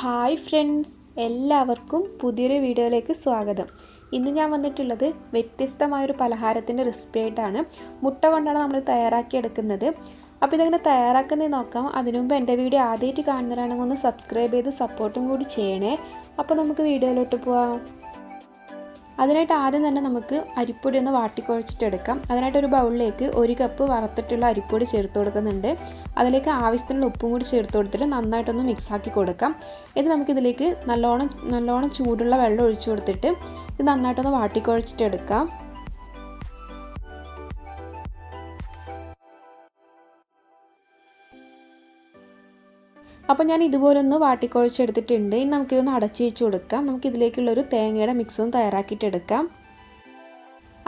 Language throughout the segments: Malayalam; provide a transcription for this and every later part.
ഹായ് ഫ്രണ്ട്സ് എല്ലാവർക്കും പുതിയൊരു വീഡിയോയിലേക്ക് സ്വാഗതം. ഇന്ന് ഞാൻ വന്നിട്ടുള്ളത് വ്യത്യസ്തമായൊരു പലഹാരത്തിന്റെ റെസിപ്പി ആയിട്ടാണ്. മുട്ട കൊണ്ടാണ് നമ്മൾ തയ്യാറാക്കിയെടുക്കുന്നത് അപ്പോൾ ഇതെങ്ങനെ തയ്യാറാക്കുന്നത് നോക്കാം. അതിനു മുമ്പ് എന്റെ വീഡിയോ ആദ്യമായിട്ട് കാണുന്നവരാണെങ്കിൽ ഒന്ന് സബ്സ്ക്രൈബ് ചെയ്ത് സപ്പോർട്ടും കൂടി ചെയ്യണേ. അപ്പോൾ നമുക്ക് വീഡിയോയിലോട്ട് പോവാം. അതിനായിട്ട് ആദ്യം തന്നെ നമുക്ക് അരിപ്പൊടി ഒന്ന് വാട്ടിക്കുഴച്ചിട്ടെടുക്കാം. അതിനായിട്ട് ഒരു ബൗളിലേക്ക് ഒരു കപ്പ് വറുത്തിട്ടുള്ള അരിപ്പൊടി ചേർത്ത് കൊടുക്കുന്നുണ്ട്. അതിലേക്ക് ആവശ്യത്തിനുള്ള ഉപ്പും കൂടി ചേർത്ത് കൊടുത്തിട്ട് നന്നായിട്ടൊന്ന് മിക്സാക്കി കൊടുക്കാം. ഇത് നമുക്കിതിലേക്ക് നല്ലോണം നല്ലോണം ചൂടുള്ള വെള്ളം ഒഴിച്ചു കൊടുത്തിട്ട് ഇത് നന്നായിട്ടൊന്ന് വാട്ടിക്കുഴച്ചിട്ടെടുക്കാം. അപ്പോൾ ഞാൻ ഇതുപോലെ ഒന്ന് വാട്ടിക്കുഴച്ചെടുത്തിട്ടുണ്ട്. ഇനി നമുക്കിതൊന്ന് അടച്ചു വെച്ച് കൊടുക്കാം. നമുക്കിതിലേക്കുള്ളൊരു തേങ്ങയുടെ മിക്സും തയ്യാറാക്കിയിട്ടെടുക്കാം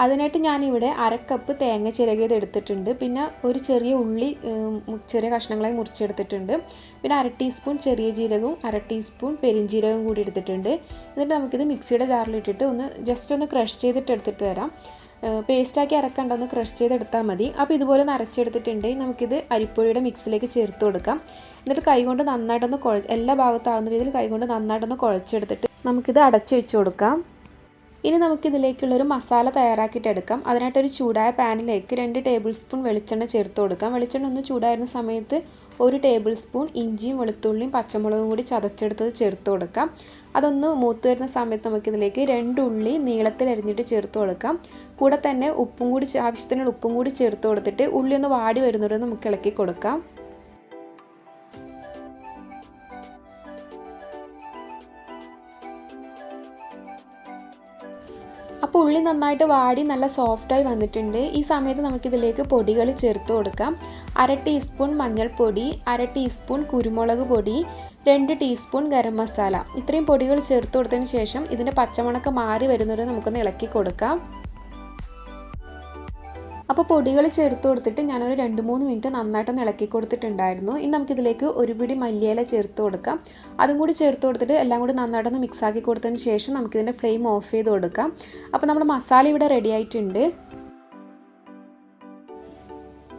അതിനായിട്ട് ഞാനിവിടെ അരക്കപ്പ് തേങ്ങ ചിരകിയത് എടുത്തിട്ടുണ്ട്. പിന്നെ ഒരു ചെറിയ ഉള്ളി ചെറിയ കഷ്ണങ്ങളായി മുറിച്ചെടുത്തിട്ടുണ്ട്. പിന്നെ അര ടീസ്പൂൺ ചെറിയ ജീരകവും അര ടീസ്പൂൺ പെരിഞ്ജീരകവും കൂടി എടുത്തിട്ടുണ്ട്. എന്നിട്ട് നമുക്കിത് മിക്സിയുടെ ജാറിലിട്ടിട്ട് ഒന്ന് ജസ്റ്റ് ഒന്ന് ക്രഷ് ചെയ്തിട്ട് എടുത്തിട്ട് വരാം. പേസ്റ്റാക്കി അരക്കണ്ട ഒന്ന് ക്രഷ് ചെയ്തെടുത്താൽ മതി. അപ്പോൾ ഇതുപോലെ ഒന്ന് അരച്ചെടുത്തിട്ടുണ്ടെങ്കിൽ നമുക്കിത് അരിപ്പൊടിയുടെ മിക്സിലേക്ക് ചേർത്ത് കൊടുക്കാം. എന്നിട്ട് കൈകൊണ്ട് നന്നായിട്ടൊന്ന് കുഴ എല്ലാ ഭാഗത്താവുന്ന രീതിയിൽ കൈകൊണ്ട് നന്നായിട്ടൊന്ന് കുഴച്ചെടുത്തിട്ട് നമുക്കിത് അടച്ചു വെച്ച് കൊടുക്കാം. ഇനി നമുക്കിതിലേക്കുള്ളൊരു മസാല തയ്യാറാക്കിയിട്ടെടുക്കാം അതിനായിട്ടൊരു ചൂടായ പാനിലേക്ക് രണ്ട് ടേബിൾ സ്പൂൺ വെളിച്ചെണ്ണ ചേർത്ത് കൊടുക്കാം. വെളിച്ചെണ്ണ ഒന്ന് ചൂടായിരുന്ന സമയത്ത് ഒരു ടേബിൾ സ്പൂൺ ഇഞ്ചിയും വെളുത്തുള്ളിയും പച്ചമുളകും കൂടി ചതച്ചെടുത്തത് ചേർത്ത് കൊടുക്കാം. അതൊന്ന് മൂത്ത് വരുന്ന സമയത്ത് നമുക്കിതിലേക്ക് രണ്ട് ഉള്ളി നീളത്തിൽ അരിഞ്ഞിട്ട് ചേർത്ത് കൊടുക്കാം. കൂടെ തന്നെ ഉപ്പും കൂടി ആവശ്യത്തിനുള്ള ഉപ്പും കൂടി ചേർത്ത് കൊടുത്തിട്ട് ഉള്ളി ഒന്ന് വാടി വരുന്നവരെ നമുക്ക് ഇളക്കി കൊടുക്കാം. അപ്പോൾ ഉള്ളി നന്നായിട്ട് വാടി നല്ല സോഫ്റ്റായി വന്നിട്ടുണ്ട്. ഈ സമയത്ത് നമുക്കിതിലേക്ക് പൊടികൾ ചേർത്ത് കൊടുക്കാം. അര ടീസ്പൂൺ മഞ്ഞൾപ്പൊടി അര ടീസ്പൂൺ കുരുമുളക് പൊടി രണ്ട് ടീസ്പൂൺ ഗരം മസാല. ഇത്രയും പൊടികൾ ചേർത്ത് കൊടുത്തതിന് ശേഷം ഇതിന്റെ പച്ചമണക്ക് മാറി വരുന്നത് നമുക്കൊന്ന് ഇളക്കി കൊടുക്കാം. അപ്പോൾ പൊടികൾ ചേർത്ത് കൊടുത്തിട്ട് ഞാനൊരു രണ്ട് മൂന്ന് മിനിറ്റ് നന്നായിട്ടൊന്ന് ഇളക്കി കൊടുത്തിട്ടുണ്ടായിരുന്നു. ഇനി നമുക്കിതിലേക്ക് ഒരു പിടി മല്ലിയില ചേർത്ത് കൊടുക്കാം. അതും കൂടി ചേർത്ത് കൊടുത്തിട്ട് എല്ലാം കൂടി നന്നായിട്ടൊന്ന് മിക്സ് ആക്കി കൊടുത്തതിന് ശേഷം നമുക്കിതിന്റെ ഫ്ലെയിം ഓഫ് ചെയ്ത് കൊടുക്കാം. അപ്പോൾ നമ്മുടെ മസാല ഇവിടെ റെഡി ആയിട്ടുണ്ട്.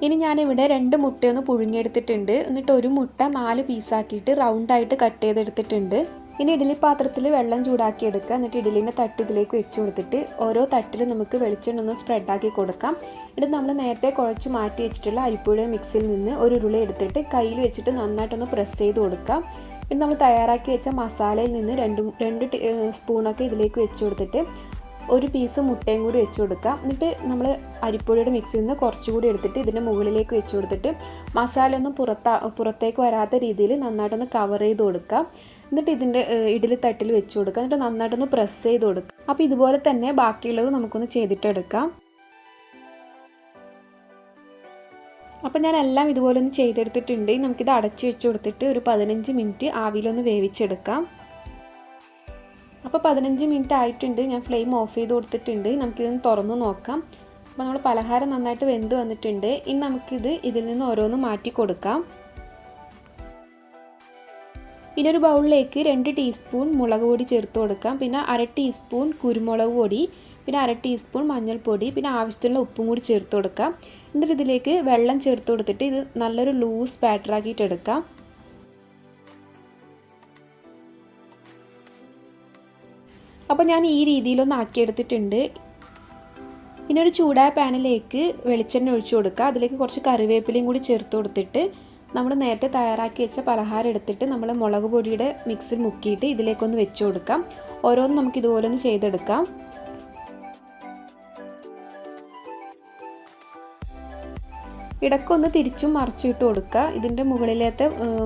ഇനി ഞാനിവിടെ രണ്ട് മുട്ടയൊന്ന് പുഴുങ്ങിയെടുത്തിട്ടുണ്ട്. എന്നിട്ട് ഒരു മുട്ട നാല് പീസാക്കിയിട്ട് റൗണ്ടായിട്ട് കട്ട് ചെയ്തെടുത്തിട്ടുണ്ട്. ഇനി ഇഡ്ഡലി പാത്രത്തിൽ വെള്ളം ചൂടാക്കി എടുക്കുക എന്നിട്ട് ഇഡ്ഡലിന്റെ തട്ട് ഇതിലേക്ക് വെച്ച് കൊടുത്തിട്ട് ഓരോ തട്ടിലും നമുക്ക് വെളിച്ചെണ്ണ ഒന്ന് സ്പ്രെഡാക്കി കൊടുക്കാം. ഇത് നമ്മൾ നേരത്തെ കുഴച്ച് മാറ്റി വെച്ചിട്ടുള്ള അരിപ്പുഴ മിക്സിയിൽ നിന്ന് ഒരു ഉരുളി എടുത്തിട്ട് കയ്യിൽ വെച്ചിട്ട് നന്നായിട്ടൊന്ന് പ്രസ് ചെയ്ത് കൊടുക്കാം. പിന്നെ നമ്മൾ തയ്യാറാക്കി വെച്ച മസാലയിൽ നിന്ന് രണ്ട് രണ്ട് സ്പൂണൊക്കെ ഇതിലേക്ക് വെച്ച് കൊടുത്തിട്ട് ഒരു പീസ് മുട്ടയും കൂടി വെച്ച് കൊടുക്കാം. എന്നിട്ട് നമ്മൾ അരിപ്പൊടിയുടെ മിക്സിൽ നിന്ന് കുറച്ചുകൂടി എടുത്തിട്ട് ഇതിന്റെ മുകളിലേക്ക് വെച്ച് കൊടുത്തിട്ട് മസാല ഒന്നും പുറത്താ പുറത്തേക്ക് വരാത്ത രീതിയിൽ നന്നായിട്ടൊന്ന് കവർ ചെയ്ത് കൊടുക്കാം. എന്നിട്ട് ഇതിന്റെ ഇഡലി തട്ടിൽ വെച്ച് കൊടുക്കുക. എന്നിട്ട് നന്നായിട്ടൊന്ന് പ്രസ് ചെയ്ത് കൊടുക്കുക. അപ്പോൾ ഇതുപോലെ തന്നെ ബാക്കിയുള്ളത് നമുക്കൊന്ന് ചെയ്തിട്ടെടുക്കാം. അപ്പോൾ ഞാൻ എല്ലാം ഇതുപോലെ ഒന്ന് ചെയ്തെടുത്തിട്ടുണ്ട്. നമുക്കിത് അടച്ചു വെച്ച് കൊടുത്തിട്ട് ഒരു പതിനഞ്ച് മിനിറ്റ് ആവിയിലൊന്ന് വേവിച്ചെടുക്കാം. അപ്പോൾ പതിനഞ്ച് മിനിറ്റ് ആയിട്ടുണ്ട്. ഞാൻ ഫ്ലെയിം ഓഫ് ചെയ്ത് കൊടുത്തിട്ടുണ്ട്. നമുക്കിതൊന്ന് തുറന്ന് നോക്കാം. അപ്പോൾ നമ്മൾ പലഹാരം നന്നായിട്ട് വെന്ത് വന്നിട്ടുണ്ട്. ഇനി നമുക്കിത് ഇതിൽ നിന്ന് ഓരോന്ന് മാറ്റി കൊടുക്കാം. ഇനി ഒരു ബൗളിലേക്ക് രണ്ട് ടീസ്പൂൺ മുളക് പൊടി ചേർത്ത് കൊടുക്കാം. പിന്നെ അര ടീസ്പൂൺ കുരുമുളക് പൊടി പിന്നെ അര ടീസ്പൂൺ മഞ്ഞൾപ്പൊടി പിന്നെ ആവശ്യത്തിനുള്ള ഉപ്പും കൂടി ചേർത്ത് കൊടുക്കാം. എന്നിട്ട് ഇതിലേക്ക് വെള്ളം ചേർത്ത് കൊടുത്തിട്ട് ഇത് നല്ലൊരു ലൂസ് ബാറ്ററാക്കിയിട്ട് എടുക്കാം. അപ്പോൾ ഞാൻ ഈ രീതിയിലൊന്ന് ആക്കിയെടുത്തിട്ടുണ്ട്. ഇനി ഒരു ചൂടായ പാനിലേക്ക് വെളിച്ചെണ്ണ ഒഴിച്ചു കൊടുക്കുക അതിലേക്ക് കുറച്ച് കറിവേപ്പിലയും കൂടി ചേർത്ത് കൊടുത്തിട്ട് നമ്മൾ നേരത്തെ തയ്യാറാക്കി വെച്ച പലഹാരം എടുത്തിട്ട് നമ്മൾ മുളക് പൊടിയുടെ മിക്സിൽ മുക്കിയിട്ട് ഇതിലേക്കൊന്ന് വെച്ച് കൊടുക്കാം. ഓരോന്നും നമുക്ക് ഇതുപോലെ ഒന്ന് ചെയ്തെടുക്കാം. ഇടക്കൊന്ന് തിരിച്ചും മറിച്ചിട്ട് കൊടുക്കുക. ഇതിന്റെ മുകളിലത്തെ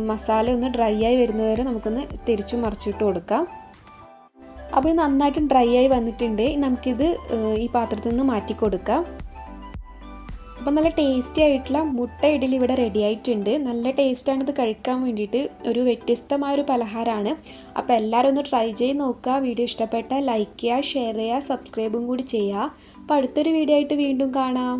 മസാല ഒന്ന് ഡ്രൈ ആയി വരുന്നവരെ നമുക്കൊന്ന് തിരിച്ചും മറിച്ചിട്ട് കൊടുക്കാം. അപ്പോൾ നന്നായിട്ട് ഡ്രൈ ആയി വന്നിട്ടുണ്ട്. നമുക്കിത് ഈ പാത്രത്തിൽ നിന്ന് മാറ്റി കൊടുക്കാം അപ്പം നല്ല ടേസ്റ്റി ആയിട്ടുള്ള മുട്ട ഇഡലി ഇവിടെ റെഡി ആയിട്ടുണ്ട്. നല്ല ടേസ്റ്റാണ് ഇത് കഴിക്കാൻ വേണ്ടിയിട്ട്. ഒരു വ്യത്യസ്തമായൊരു പലഹാരമാണ് അപ്പോൾ എല്ലാവരും ഒന്ന് ട്രൈ ചെയ്ത് നോക്കുക. വീഡിയോ ഇഷ്ടപ്പെട്ടാൽ ലൈക്ക് ചെയ്യുക ഷെയർ ചെയ്യുക സബ്സ്ക്രൈബും കൂടി ചെയ്യുക. അപ്പോൾ അടുത്തൊരു വീഡിയോ ആയിട്ട് വീണ്ടും കാണാം.